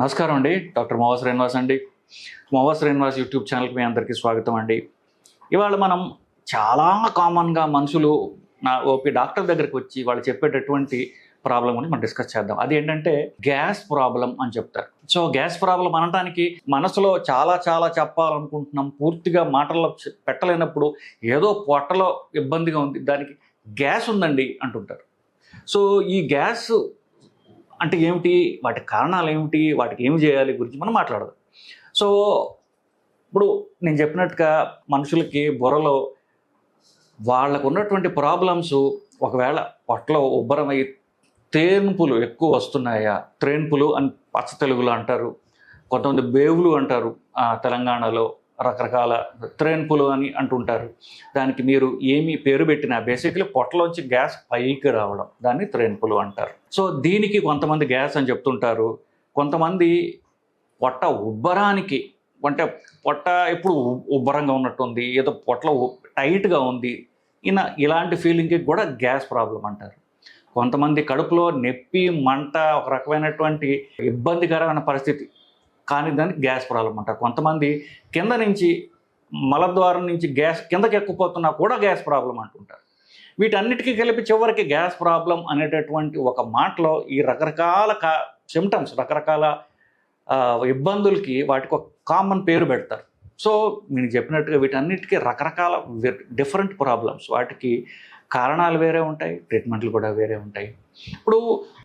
నమస్కారం అండి. డాక్టర్ మోవా శ్రీనివాస్ అండి. మోవా శ్రీనివాస్ యూట్యూబ్ ఛానల్కి మీ అందరికీ స్వాగతం అండి. ఇవాళ మనం చాలా కామన్గా మనుషులు నా ఓపీ డాక్టర్ దగ్గరికి వచ్చి వాళ్ళు చెప్పేటటువంటి ప్రాబ్లం గురించి మనం డిస్కస్ చేద్దాం. అది ఏంటంటే గ్యాస్ ప్రాబ్లం అని చెప్తారు. సో గ్యాస్ ప్రాబ్లం అనడానికి మనసులో చాలా చాలా చెప్పాలనుకుంటున్నాం. పూర్తిగా మాటల్లో పెట్టలేనప్పుడు ఏదో పొట్టలో ఇబ్బందిగా ఉంది. దానికి గ్యాస్ ఉందండి అంటుంటారు. సో ఈ గ్యాస్ అంటే ఏమిటి? వాటి కారణాలు ఏమిటి? వాటికి ఏమి చేయాలి? గురించి మనం మాట్లాడదాం. సో ఇప్పుడు నేను చెప్పినట్టుగా మనుషులకి బుర్రలో వాళ్ళకు ఉన్నటువంటి ప్రాబ్లమ్స్ ఒకవేళ పొట్టలో ఉబ్బరమై తేన్పులు ఎక్కువ వస్తున్నాయా? త్రేన్పులు అని పచ్చ తెలుగులో అంటారు. కొంతమంది బేవులు అంటారు. తెలంగాణలో రకరకాల త్రేన్పులు అని అంటుంటారు. దానికి మీరు ఏమి పేరు పెట్టినా బేసిక్లీ పొట్టలోంచి గ్యాస్ పైకి రావడం. దాన్ని త్రేన్పులు అంటారు. సో దీనికి కొంతమంది గ్యాస్ అని చెప్తుంటారు. కొంతమంది పొట్ట ఉబ్బరానికి అంటే పొట్ట ఎప్పుడు ఉబ్బరంగా ఉన్నట్టుంది ఏదో పొట్ల ఉ- టైట్గా ఉంది ఇలా ఇలాంటి ఫీలింగ్కి కూడా గ్యాస్ ప్రాబ్లం అంటారు. కొంతమంది కడుపులో నొప్పి మంట ఒక రకమైనటువంటి ఇబ్బందికరమైన పరిస్థితి కానీ దానికి గ్యాస్ ప్రాబ్లం అంటారు కొంతమంది కింద నుంచి మలద్వారం నుంచి గ్యాస్ కిందకి ఎక్కుపోతున్నా కూడా గ్యాస్ ప్రాబ్లం అంటుంటారు. వీటన్నిటికీ కలిపి చివరికి గ్యాస్ ప్రాబ్లం అనేటటువంటి ఒక మాటలో ఈ రకరకాల కా సిమ్టమ్స్ రకరకాల ఇబ్బందులకి వాటికి ఒక కామన్ పేరు పెడతారు. సో నేను చెప్పినట్టుగా వీటన్నిటికీ రకరకాల డిఫరెంట్ ప్రాబ్లమ్స్ వాటికి కారణాలు వేరే ఉంటాయి ట్రీట్మెంట్లు కూడా వేరే ఉంటాయి. ఇప్పుడు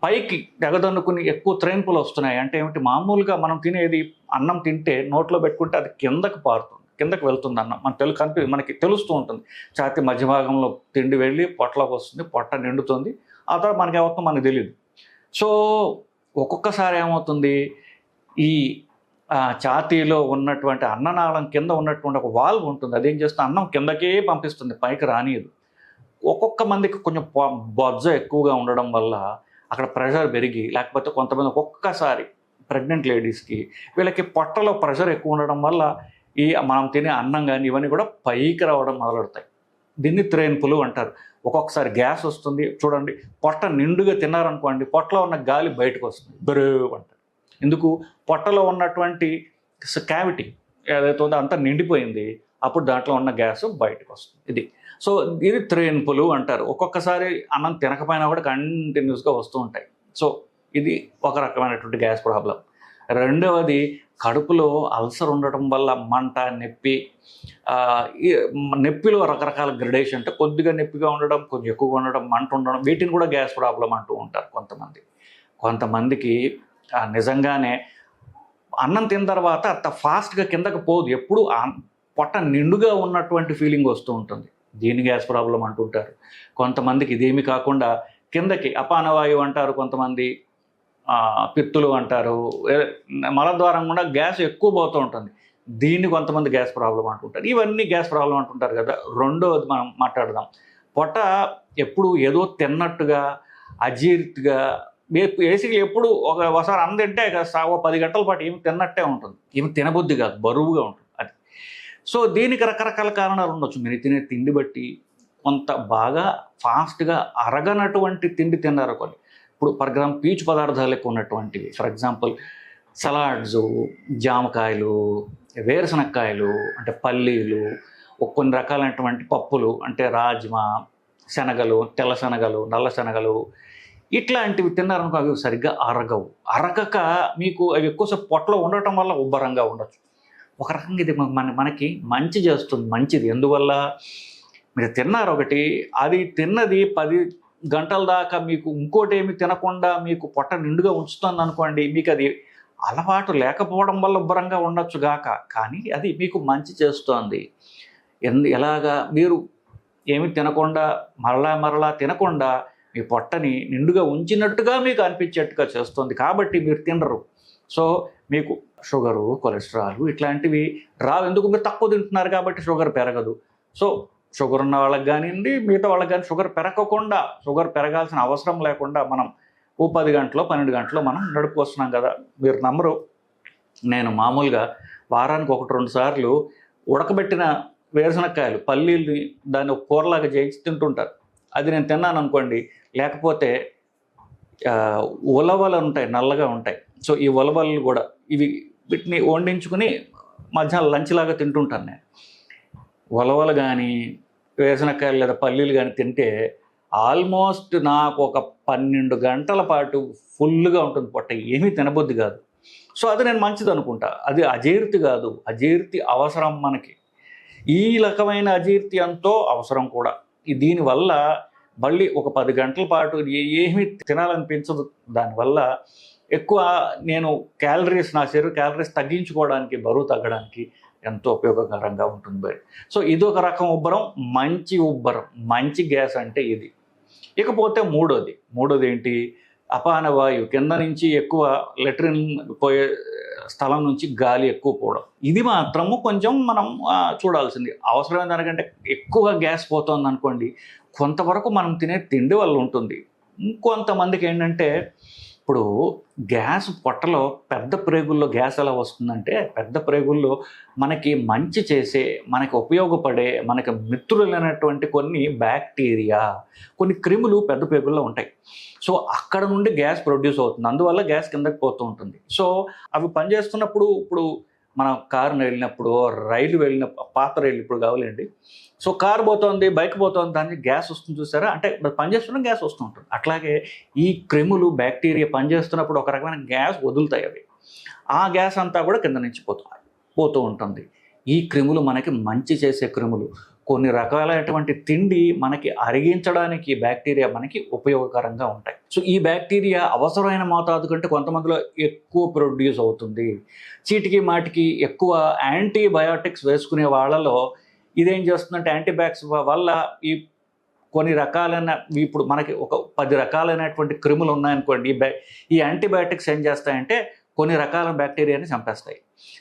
పైకి ఎగదన్నుకుని ఎక్కువ త్రెంపులు వస్తున్నాయి. అంటే ఏమిటి? మామూలుగా మనం తినేది అన్నం తింటే నోట్లో పెట్టుకుంటే అది కిందకి పారుతుంది కిందకు వెళ్తుంది అన్నం. మన తెలు కనిపి మనకి తెలుస్తూ ఉంటుంది. ఛాతి మధ్య భాగంలో తిండి వెళ్ళి పొట్టలోకి వస్తుంది పొట్ట నిండుతుంది. ఆ తర్వాత మనకి ఏమవుతుందో మనకు తెలియదు సో ఒక్కొక్కసారి ఏమవుతుంది? ఈ ఛాతీలో ఉన్నటువంటి అన్ననాళం కింద ఉన్నటువంటి ఒక వాల్వ్ ఉంటుంది. అదేం చేస్తుంది? అన్నం కిందకే పంపిస్తుంది పైకి రానియదు. ఒక్కొక్క మందికి కొంచెం బొజ్జ ఎక్కువగా ఉండడం వల్ల అక్కడ ప్రెషర్ పెరిగి లేకపోతే కొంతమంది ఒక్కొక్కసారి ప్రెగ్నెంట్ లేడీస్కి వీళ్ళకి పొట్టలో ప్రెషర్ ఎక్కువ ఉండడం వల్ల ఈ మనం తినే అన్నం కానీ ఇవన్నీ కూడా పైకి రావడం మొదలెడతాయి దీన్ని త్రేన్పులు అంటారు. ఒక్కొక్కసారి గ్యాస్ వస్తుంది చూడండి పొట్ట నిండుగా తిన్నారనుకోండి పొట్టలో ఉన్న గాలి బయటకు వస్తుంది బరువు అంటారు. ఎందుకు? పొట్టలో ఉన్నటువంటి క్యావిటీ ఏదైతే ఉందో అంతా నిండిపోయింది అప్పుడు దాంట్లో ఉన్న గ్యాస్ బయటకు వస్తుంది ఇది సో ఇది త్రేన్పులు అంటారు. ఒక్కొక్కసారి అన్నం తినకపోయినా కూడా కంటిన్యూస్గా వస్తూ ఉంటాయి. సో ఇది ఒక రకమైనటువంటి గ్యాస్ ప్రాబ్లం రెండవది కడుపులో అల్సర్ ఉండటం వల్ల మంట నొప్పి నొప్పిలో రకరకాల గ్రడేషన్ అంటే కొద్దిగా నొప్పిగా ఉండడం కొంచెం ఎక్కువగా ఉండడం మంట ఉండడం వీటిని కూడా గ్యాస్ ప్రాబ్లం అంటూ ఉంటారు కొంతమంది. కొంతమందికి నిజంగానే అన్నం తిన్న తర్వాత అంత ఫాస్ట్గా కిందకి పోదు. ఎప్పుడు పొట్ట నిండుగా ఉన్నటువంటి ఫీలింగ్ వస్తూ ఉంటుంది. దీని గ్యాస్ ప్రాబ్లం అంటుంటారు. కొంతమందికి ఇదేమి కాకుండా కిందకి అపానవాయువు అంటారు కొంతమంది పిత్తులు అంటారు మల మలద్వారం కూడా గ్యాస్ ఎక్కువ పోతూ ఉంటుంది. దీన్ని కొంతమంది గ్యాస్ ప్రాబ్లం అంటుంటారు. ఇవన్నీ గ్యాస్ ప్రాబ్లం అంటుంటారు కదా. రెండోది మనం మాట్లాడదాం. పొట్ట ఎప్పుడు ఏదో తిన్నట్టుగా అజీర్తిగా బేసిక్లీ ఎప్పుడు ఒక ఒకసారి అందంటే తింటే ఓ పది గంటల పాటు ఏమి తిన్నట్టే ఉంటుంది. ఏమి తినబుద్ధి కాదు. బరువుగా ఉంటుంది. సో దీనికి రకరకాల కారణాలు ఉండొచ్చు. మీరు తినే తిండి బట్టి కొంత బాగా ఫాస్ట్గా అరగనటువంటి తిండి తిన్నారు కొన్ని ఇప్పుడు ఫర్ ఎగ్జాంపుల్ పీచు పదార్థాలు ఎక్కువ ఉన్నటువంటివి. ఫర్ ఎగ్జాంపుల్ సలాడ్స్ జామకాయలు వేరుశనక్కాయలు అంటే పల్లీలు కొన్ని రకాలైనటువంటి పప్పులు అంటే రాజ్మా శనగలు తెల్ల శనగలు నల్ల శనగలు ఇట్లాంటివి తిన్నారనుకో అవి సరిగ్గా అరగవు. అరగక మీకు అవి ఎక్కువసేపు పొట్టలో ఉండటం వల్ల ఉబ్బరంగా ఉండొచ్చు. ఒక రకంగా ఇది మన మనకి మంచి చేస్తుంది మంచిది. ఎందువల్ల? మీరు తిన్నారు ఒకటి అది తిన్నది పది గంటల దాకా మీకు ఇంకోటి ఏమి తినకుండా మీకు పొట్ట నిండుగా ఉంచుతుంది అనుకోండి మీకు అది అలవాటు లేకపోవడం వల్ల ఉబ్బరంగా ఉండొచ్చు గాక. కానీ అది మీకు మంచి చేస్తోంది. ఎందు ఎలాగా? మీరు ఏమి తినకుండా మరలా మరలా తినకుండా మీ పొట్టని నిండుగా ఉంచినట్టుగా మీకు అనిపించేట్టుగా చేస్తుంది. కాబట్టి మీరు తినరు. సో మీకు షుగరు కొలెస్ట్రాల్ ఇట్లాంటివి రావు ఎందుకు మీరు తక్కువ తింటున్నారు కాబట్టి షుగర్ పెరగదు. సో షుగర్ ఉన్న వాళ్ళకి కానివ్వండి మిగతా వాళ్ళకి కానీ షుగర్ పెరగకుండా షుగర్ పెరగాల్సిన అవసరం లేకుండా మనం ఓ పది గంటలో పన్నెండు గంటలో మనం నడుపుకొస్తున్నాం కదా. మీరు నమ్మరు. నేను మామూలుగా వారానికి ఒకటి రెండు సార్లు ఉడకబెట్టిన వేరుశనక్కాయలు పల్లీల్ని దాన్ని ఒక కూరలాగా చేయించి తింటుంటారు. అది నేను తిన్నాను అనుకోండి. లేకపోతే ఉలవలు ఉంటాయి నల్లగా ఉంటాయి. సో ఈ ఉలవలు కూడా ఇవి వీటిని వండించుకుని మధ్యాహ్నం లంచ్ లాగా తింటుంటాను నేను. ఉలవలు కానీ వేసనకాయలు లేదా పల్లీలు కానీ తింటే ఆల్మోస్ట్ నాకు ఒక పన్నెండు గంటల పాటు ఫుల్గా ఉంటుంది పొట్ట. ఏమీ తినబుద్ధి కాదు. సో అది నేను మంచిది అనుకుంటా. అది అజీర్తి కాదు. అజీర్తి అవసరం మనకి. ఈ రకమైన అజీర్తి ఎంతో అవసరం కూడా. దీనివల్ల మళ్ళీ ఒక పది గంటల పాటు ఏమీ తినాలనిపించదు. దానివల్ల ఎక్కువ నేను క్యాలరీస్ నా శరీర క్యాలరీస్ తగ్గించుకోవడానికి బరువు తగ్గడానికి ఎంతో ఉపయోగకరంగా ఉంటుంది సో ఇది ఒక రకం ఉబ్బరం మంచి ఉబ్బరం మంచి గ్యాస్ అంటే ఇది. ఇకపోతే మూడోది. మూడోది ఏంటి అపాన వాయువు కింద నుంచి ఎక్కువ లెట్రిన్ పోయే స్థలం నుంచి గాలి ఎక్కువ పోవడం. ఇది మాత్రము కొంచెం మనం చూడాల్సింది. అవసరమైన దానికంటే ఎక్కువ గ్యాస్ పోతుంది అనుకోండి కొంతవరకు మనం తినే తిండి వల్ల ఉంటుంది. ఇంకొంతమందికి ఏంటంటే ఇప్పుడు గ్యాస్ పొట్టలో పెద్ద ప్రేగుల్లో గ్యాస్ ఎలా వస్తుందంటే పెద్ద ప్రేగుల్లో మనకి మంచి చేసే మనకి ఉపయోగపడే మనకి మిత్రులైనటువంటి కొన్ని బ్యాక్టీరియా కొన్ని క్రిములు పెద్ద ప్రేగుల్లో ఉంటాయి. సో అక్కడ నుండి గ్యాస్ ప్రొడ్యూస్ అవుతుంది. అందువల్ల గ్యాస్ కిందకి పోతూ ఉంటుంది. సో అవి పనిచేస్తున్నప్పుడు ఇప్పుడు మనం కారుని వెళ్ళినప్పుడు రైలు వెళ్ళినప్పుడు పాత రైలు ఇప్పుడు కావాలండి. సో కారు పోతుంది బైక్ పోతుంది దానికి గ్యాస్ వస్తుంది చూసారా? అంటే పనిచేస్తున్న గ్యాస్ వస్తూ ఉంటుంది. అట్లాగే ఈ క్రిములు బ్యాక్టీరియా పనిచేస్తున్నప్పుడు ఒక రకమైన గ్యాస్ వదులుతాయి అవి. ఆ గ్యాస్ అంతా కూడా కింద నుంచి పోతుంది పోతూ ఉంటుంది. ఈ క్రిములు మనకి మంచి చేసే క్రిములు. కొన్ని రకాలైనటువంటి తిండి మనకి అరిగించడానికి ఈ బ్యాక్టీరియా మనకి ఉపయోగకరంగా ఉంటాయి. సో ఈ బ్యాక్టీరియా అవసరమైన మోతాదు కంటే కొంతమందిలో ఎక్కువ ప్రొడ్యూస్ అవుతుంది. చీటికి మాటికి ఎక్కువ యాంటీబయాటిక్స్ వేసుకునే వాళ్ళలో ఇదేం చేస్తుందంటే యాంటీబయాటిక్స్ వల్ల ఈ కొన్ని రకాలైన ఇప్పుడు మనకి ఒక పది రకాలైనటువంటి క్రిములు ఉన్నాయనుకోండి ఈ బ్యా ఈ యాంటీబయాటిక్స్ ఏం చేస్తాయంటే కొన్ని రకాల బ్యాక్టీరియాని చంపేస్తాయి.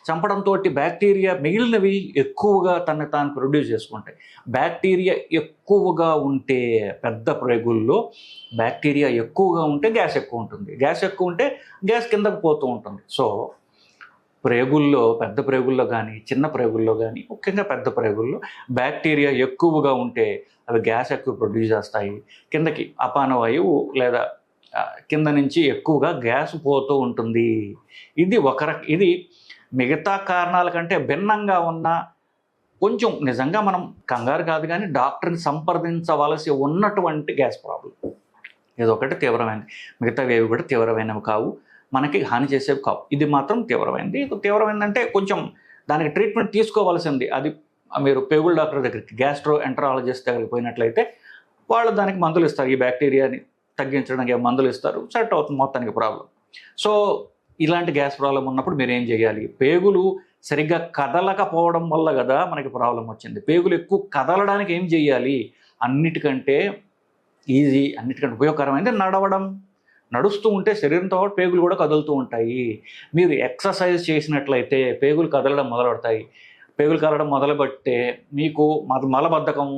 చంపడంతో బ్యాక్టీరియా మిగిలినవి ఎక్కువగా తను తాను ప్రొడ్యూస్ చేసుకుంటాయి. బ్యాక్టీరియా ఎక్కువగా ఉంటే పెద్ద ప్రేగుల్లో బ్యాక్టీరియా ఎక్కువగా ఉంటే గ్యాస్ ఎక్కువ ఉంటుంది. గ్యాస్ ఎక్కువ ఉంటే గ్యాస్ కిందకు పోతూ ఉంటుంది. సో ప్రేగుల్లో పెద్ద ప్రేగుల్లో కానీ చిన్న ప్రేగుల్లో కానీ ముఖ్యంగా పెద్ద ప్రేగుల్లో బ్యాక్టీరియా ఎక్కువగా ఉంటే అవి గ్యాస్ ఎక్కువ ప్రొడ్యూస్ చేస్తాయి. కిందకి అపాన వాయువు లేదా కింద నుంచి ఎక్కువగా గ్యాస్ పోతూ ఉంటుంది. ఇది ఒక రక ఇది మిగతా కారణాల కంటే భిన్నంగా ఉన్న కొంచెం నిజంగా మనం కంగారు కాదు కానీ డాక్టర్ని సంప్రదించవలసి ఉన్నటువంటి గ్యాస్ ప్రాబ్లం. ఇదొకటి తీవ్రమైనది. మిగతావి ఏవి కూడా తీవ్రమైనవి కావు. మనకి హాని చేసేవి కావు. ఇది మాత్రం తీవ్రమైనది. తీవ్రమైందంటే కొంచెం దానికి ట్రీట్మెంట్ తీసుకోవాల్సింది. అది మీరు పేగుల డాక్టర్ దగ్గరికి గ్యాస్ట్రో ఎంట్రాలజిస్ట్ దగ్గరికి పోయినట్లయితే వాళ్ళు దానికి మందులు ఇస్తారు. ఈ బ్యాక్టీరియాని తగ్గించడానికి మందులు ఇస్తారు సెట్ అవుతుంది మొత్తానికి ప్రాబ్లం. సో ఇలాంటి గ్యాస్ ప్రాబ్లం ఉన్నప్పుడు మీరు ఏం చేయాలి? పేగులు సరిగ్గా కదలకపోవడం వల్ల కదా మనకి ప్రాబ్లం వచ్చింది. పేగులు ఎక్కువ కదలడానికి ఏం చేయాలి? అన్నిటికంటే ఈజీ అన్నిటికంటే ఉపయోగకరమైనది నడవడం. నడుస్తూ ఉంటే శరీరంతో పాటు పేగులు కూడా కదులుతూ ఉంటాయి. మీరు ఎక్సర్సైజ్ చేసినట్లయితే పేగులు కదలడం మొదలెడతాయి పేగులు కదలడం మొదలుపెడితే మీకు మల మలబద్ధకం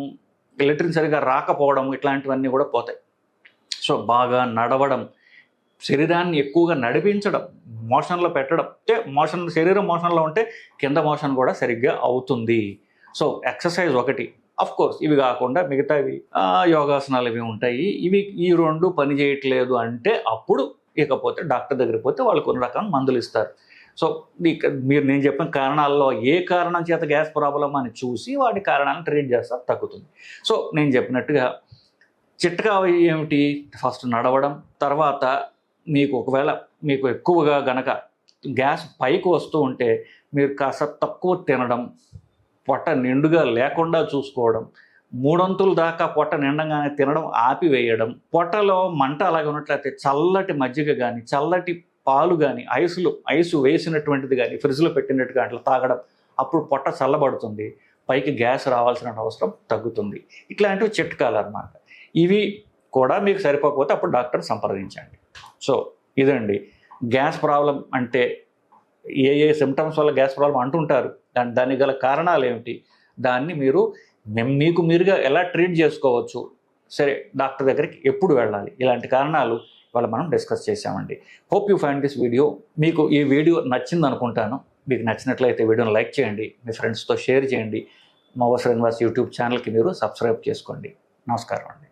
లెట్రిన్ సరిగా రాకపోవడం ఇట్లాంటివన్నీ కూడా పోతాయి. సో బాగా నడవడం శరీరాన్ని ఎక్కువగా నడిపించడం మోషన్లో పెట్టడం. అంటే మోషన్ శరీరం మోషన్లో ఉంటే కింద మోషన్ కూడా సరిగ్గా అవుతుంది. సో ఎక్సర్సైజ్ ఒకటి. అఫ్ కోర్స్ ఇవి కాకుండా మిగతావి యోగాసనాలు ఇవి ఉంటాయి. ఇవి ఈ రెండు పని చేయట్లేదు అంటే అప్పుడు ఇకపోతే డాక్టర్ దగ్గరికి పోతే వాళ్ళు కొన్ని రకాల మందులు ఇస్తారు. సో మీరు నేను చెప్పిన కారణాల్లో ఏ కారణం చేత గ్యాస్ ప్రాబ్లం అని చూసి వాటి కారణాలను ట్రీట్ చేస్తారు తగ్గుతుంది. సో నేను చెప్పినట్టుగా చిట్కా ఏమిటి? ఫస్ట్ నడవడం తర్వాత మీకు ఒకవేళ మీకు ఎక్కువగా గనక గ్యాస్ పైకి వస్తూ ఉంటే మీరు కాస్త తక్కువ తినడం పొట్ట నిండుగా లేకుండా చూసుకోవడం మూడొంతుల దాకా పొట్ట నిండంగానే తినడం ఆపివేయడం పొట్టలో మంట అలాగే ఉన్నట్లయితే చల్లటి మజ్జిగ కానీ చల్లటి పాలు కానీ ఐసులు ఐసు వేసినటువంటిది కానీ ఫ్రిడ్జ్లో పెట్టినట్టుగా అట్లా తాగడం అప్పుడు పొట్ట చల్లబడుతుంది పైకి గ్యాస్ రావాల్సిన అవసరం తగ్గుతుంది. ఇట్లాంటివి చిట్కాలు అన్నమాట ఇవి కూడా మీకు సరిపోకపోతే అప్పుడు డాక్టర్ సంప్రదించండి. సో ఇదండి. గ్యాస్ ప్రాబ్లం అంటే ఏ ఏ సిమ్టమ్స్ వల్ల గ్యాస్ ప్రాబ్లం అంటుంటారు. దాని దానికి గల కారణాలు ఏమిటి? దాన్ని మీరు మీకు మీరుగా ఎలా ట్రీట్ చేసుకోవచ్చు? సరే డాక్టర్ దగ్గరికి ఎప్పుడు వెళ్ళాలి? ఇలాంటి కారణాలు ఇవాళ మనం డిస్కస్ చేసామండి hope you find this video. మీకు ఈ వీడియో నచ్చింది అనుకుంటాను. మీకు నచ్చినట్లయితే వీడియోని లైక్ చేయండి. మీ ఫ్రెండ్స్తో షేర్ చేయండి. మా శ్రీనివాస్ యూట్యూబ్ ఛానల్కి మీరు సబ్స్క్రైబ్ చేసుకోండి. నమస్కారం అండి.